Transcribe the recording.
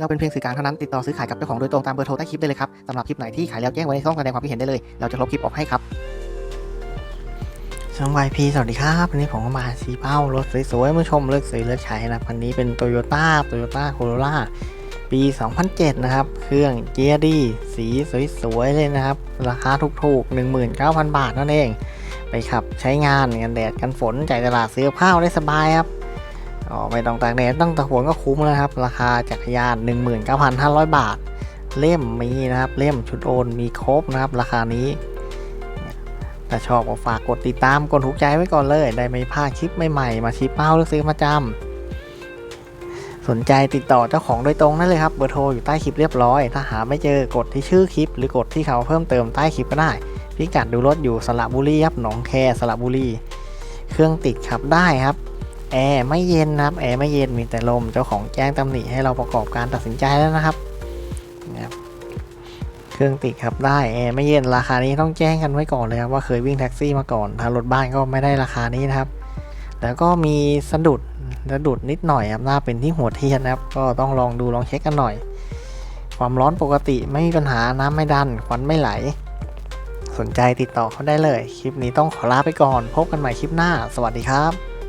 เราเป็นเพียงสื่อกลางเท่านั้นติดต่อซื้อขายกับเจ้าของโดยตรงตามเบอร์โทรใต้คลิปได้เลยครับสำหรับคลิปไหนที่ขายแล้วแจ้งไว้ในช่องแสดงความคิดเห็นได้เลย เราจะลบคลิปออกให้ครับช่องวายพีสวัสดีครับ วันนี้ผมก็มาชี้เป้ารถสวยๆมาชมเลือกซื้อเลือกใช้นะคันนี้เป็น Toyota Toyota Corolla ปี 2007 นะครับ เครื่องเกียร์ดีสีสวยๆเลยนะครับ ราคาถูกๆ 19,000 บาทนั่นเอง ไปขับใช้งานกันแดดกันฝนจ่ายตลาดซื้อข้าวได้สบายครับ อ๋อไม่ต้องตากแดดต้องตากฝนก็คุ้มแล้วครับ ราคาจักรยาน 19,500 บาท เล่มมีนะครับ เล่มชุดโอนมีครบนะครับ ราคานี้ถ้าชอบก็ฝากกดติดตามกดถูกใจไว้ก่อนเลย ได้ไม่พลาดคลิปใหม่ๆมาชี้เป้าหรือกซื้อมาจำสนใจติดต่อเจ้าของโดยตรงได้เลยครับเบอร์โทรอยู่ใต้คลิปเรียบร้อย ถ้าหาไม่เจอกดที่ชื่อคลิป หรือกดที่เขาเพิ่มเติมใต้คลิปก็ได้พิกัดดูรถอยู่สระบุรีครับหนองแคสระบุรีเครื่องติดขับได้ครับ แอร์ไม่เย็นนะครับ แอร์ไม่เย็นมีแต่ลม เจ้าของแจ้งตำหนิให้เราประกอบการตัดสินใจแล้วนะครับนะครับ เครื่องติดขับได้ แอร์ไม่เย็น ราคานี้ต้องแจ้งกันไว้ก่อนเลยครับว่าเคยวิ่งแท็กซี่มาก่อน ถ้ารถบ้านก็ไม่ได้ราคานี้นะครับ แล้วก็มีสะดุดสะดุดนิดหน่อยครับน่าเป็นที่หัวเทียนนะครับ ก็ต้องลองดูลองเช็คกันหน่อย ความร้อนปกติไม่มีปัญหา น้ำไม่ดัน ควันไม่ไหล สนใจติดต่อเขาได้เลย คลิปนี้ต้องขอลาไปก่อน พบกันใหม่คลิปหน้า สวัสดีครับ